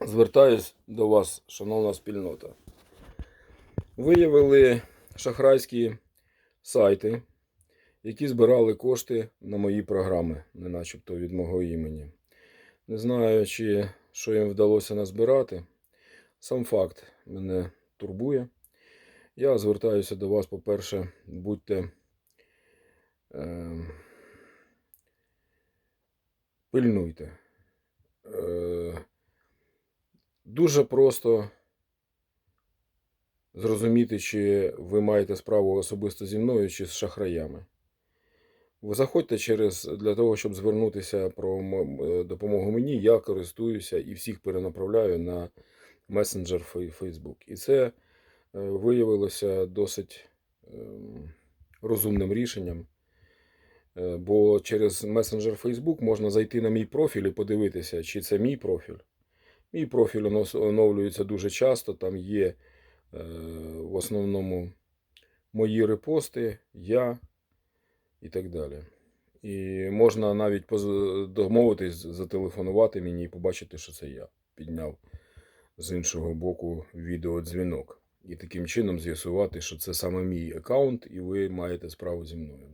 Звертаюсь до вас, шановна спільнота. Виявили шахрайські сайти, які збирали кошти на мої програми, не начебто від мого імені. Не знаю, чи що їм вдалося назбирати. Сам факт мене турбує. Я звертаюся до вас, по-перше, будьте е, пильнуйте. Е, дуже просто зрозуміти, чи ви маєте справу особисто зі мною, чи з шахраями. Ви заходьте через для того, щоб звернутися про допомогу мені, я користуюся і всіх перенаправляю на месенджер Facebook. І це е, виявилося досить ем, розумним рішенням. Е, Бо через месенджер Facebook можна зайти на мій профіль і подивитися, чи це мій профіль. Мій профіль оновлюється дуже часто. Там є е, в основному мої репости, я і так далі. І можна навіть домовитись, зателефонувати мені і побачити, що це я. Підняв з іншого боку відеодзвінок. І таким чином з'ясувати, що це саме мій аккаунт, і ви маєте справу зі мною.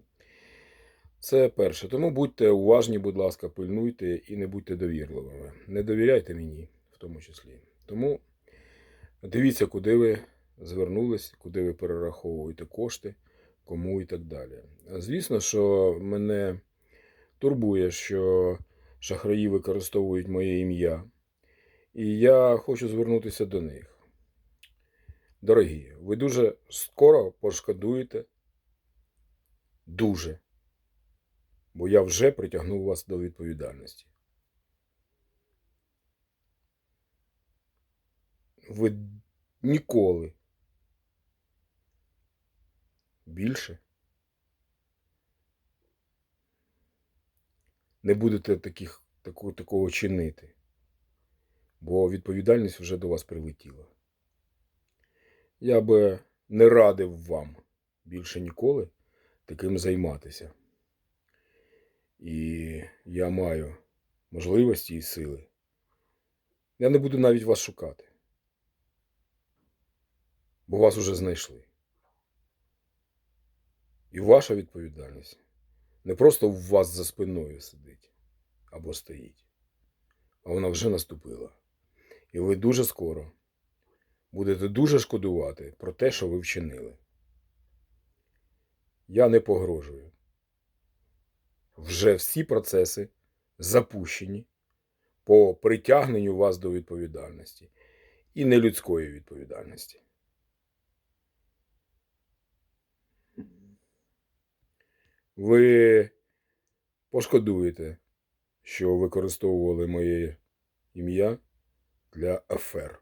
Це перше. Тому будьте уважні, будь ласка, пильнуйте і не будьте довірливими. Не довіряйте мені, в тому числі. Тому дивіться, куди ви звернулись, куди ви перераховуєте кошти, кому і так далі. Звісно, що мене турбує, що шахраї використовують моє ім'я. І я хочу звернутися до них. Дорогі, ви дуже скоро пошкодуєте. Дуже. Бо я вже притягнув вас до відповідальності. Ви ніколи більше не будете таких, таку, такого чинити, бо відповідальність вже до вас прилетіла. Я би не радив вам більше ніколи таким займатися. І я маю можливості і сили. Я не буду навіть вас шукати. Бо вас уже знайшли. І ваша відповідальність не просто у вас за спиною сидить або стоїть, а вона вже наступила. І ви дуже скоро будете дуже шкодувати про те, що ви вчинили. Я не погрожую. Вже всі процеси запущені по притягненню вас до відповідальності і нелюдської відповідальності. Ви пошкодуєте, що використовували моє ім'я для афер.